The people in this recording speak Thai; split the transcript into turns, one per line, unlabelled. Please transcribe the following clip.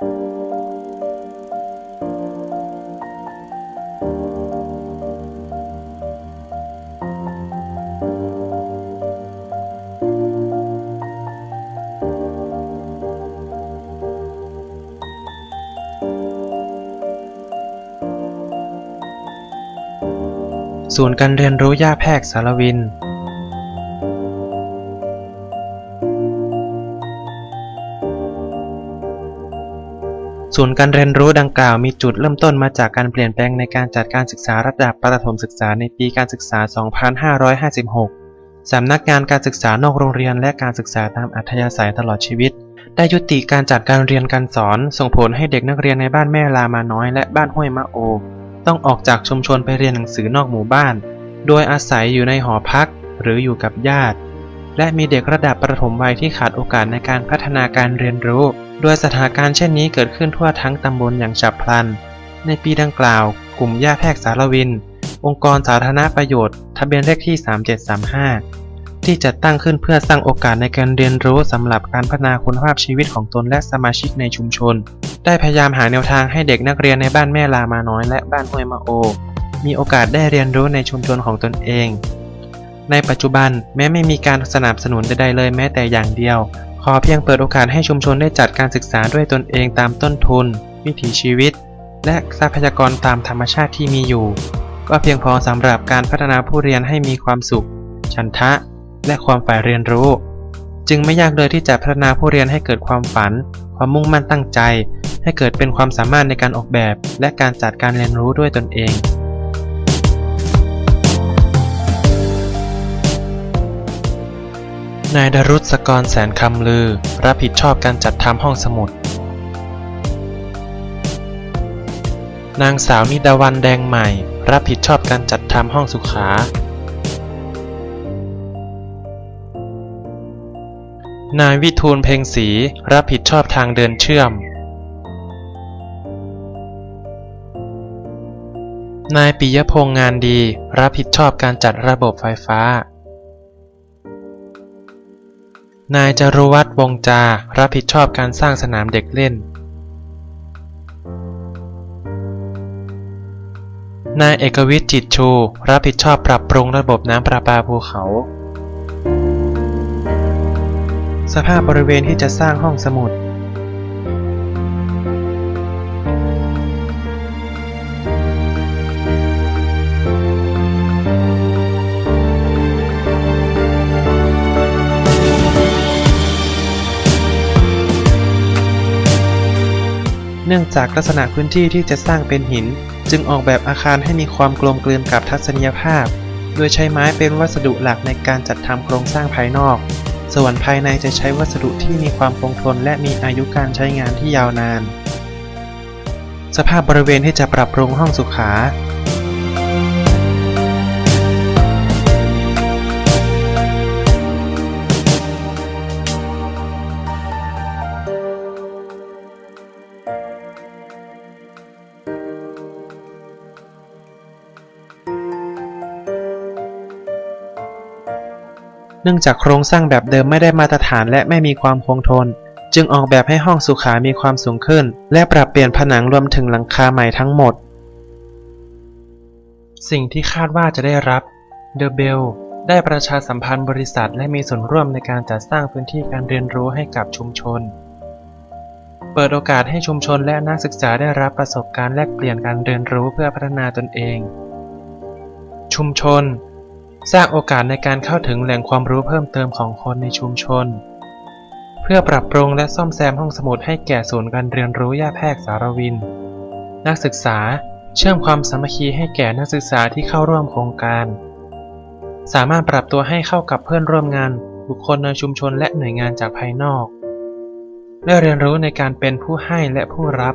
ศูนย์การเรียนรู้ย่าแพรกสารวิน ศูนย์การเรียนรู้ดังกล่าวมีจุดเริ่มต้นมาจากการเปลี่ยนแปลงในการจัดการศึกษาระดับประถมศึกษาในปีการศึกษา 2556 สำนักงานการศึกษานอกโรงเรียนและการศึกษาตามอัธยาศัยตลอดชีวิต ได้ยุติการจัดการเรียนการสอน ส่งผลให้เด็กนักเรียนในบ้านแม่ลามาน้อยและบ้านห้วยมะโอ ต้องออกจากชุมชนไปเรียนหนังสือนอกหมู่บ้าน โดยอาศัยอยู่ในหอพัก หรืออยู่กับญาติ และมีเด็กระดับประถมวัยที่ขาดโอกาสในการพัฒนาการเรียนรู้ โดยสถานการณ์เช่นนี้เกิดขึ้นทั่วทั้งตำบลอย่างฉับพลัน ในปีดังกล่าว กลุ่มย่าแพรกสารวิน องค์กรสาธารณประโยชน์ ทะเบียนเลขที่ 3735 ที่จัดตั้งขึ้นเพื่อสร้างโอกาสในการเรียนรู้สำหรับการพัฒนาคุณภาพชีวิตของตนและสมาชิกในชุมชน ได้พยายามหาแนวทางให้เด็กนักเรียนในบ้านแม่ลามาน้อยและบ้านห้วยมะโอ มีโอกาสได้เรียนรู้ในชุมชนของตนเอง ในปัจจุบันแม้ไม่มีการสนับสนุนใดๆเลยแม้แต่อย่างเดียว ขอเพียงเปิดโอกาสให้ชุมชนได้จัดการศึกษาด้วยตนเองตามต้นทุน วิถีชีวิต และทรัพยากรตามธรรมชาติที่มีอยู่ ก็เพียงพอสำหรับการพัฒนาผู้เรียนให้มีความสุขฉันทะ และความฝ่ายเรียนรู้ จึงไม่ยากเลยที่จะพัฒนาผู้เรียนให้เกิดความฝัน ความมุ่งมั่นตั้งใจ ให้เกิดเป็นความสามารถในการออกแบบ และการจัดการเรียนรู้ด้วยตนเอง นายดรุษสกรแสนคำลือ รับผิดชอบการจัดทำห้องสมุด นางสาวนิดาวันแดงใหม่ รับผิดชอบการจัดทำห้องสุขา นายวิทูลเพ็งศรีรับผิดชอบทางเดินเชื่อม นายปิยพงษ์งานดี รับผิดชอบการจัดระบบไฟฟ้า นายจรุวัฒน์วงจา รับผิดชอบการสร้างสนามเด็กเล่น นายเอกวิทย์จิตชู รับผิดชอบปรับปรุงระบบน้ำประปาภูเขา สภาพบริเวณที่จะสร้างห้องสมุด เนื่องจากลักษณะพื้นที่ที่จะสร้างเป็นหิน จึงออกแบบอาคารให้มีความกลมกลืนกับทัศนียภาพ โดยใช้ไม้เป็นวัสดุหลักในการจัดทำโครงสร้างภายนอก ส่วนภายในจะใช้วัสดุที่มีความคงทนและมีอายุการใช้งานที่ยาวนาน สภาพบริเวณที่จะปรับปรุงห้องสุขา เนื่องจากโครงสร้างแบบเดิมไม่ได้มาตรฐานและไม่มีความคงทน จึงออกแบบให้ห้องสุขา มีความสูงขึ้น และปรับเปลี่ยนผนังรวมถึงหลังคาใหม่ทั้งหมด สิ่งที่คาดว่าจะได้รับเดอะเบลได้ประชาสัมพันธ์บริษัทและมีส่วนร่วมในการจัดสร้างพื้นที่การเรียนรู้ให้กับชุมชน เปิดโอกาสให้ชุมชนและนักศึกษาได้รับประสบการณ์แลกเปลี่ยนการเรียนรู้เพื่อพัฒนาตนเอง ชุมชน สร้างโอกาสในการเข้าถึงแหล่งความรู้เพิ่มเติมของคนในชุมชน เพื่อปรับปรุงและซ่อมแซมห้องสมุดให้แก่ศูนย์การเรียนรู้ย่าแพรกสารวิน นักศึกษาเชื่อมความสามัคคีให้แก่นักศึกษาที่เข้าร่วมโครงการ สามารถปรับตัวให้เข้ากับเพื่อนร่วมงาน บุคคลในชุมชนและหน่วยงานจากภายนอก ได้เรียนรู้ในการเป็นผู้ให้และผู้รับ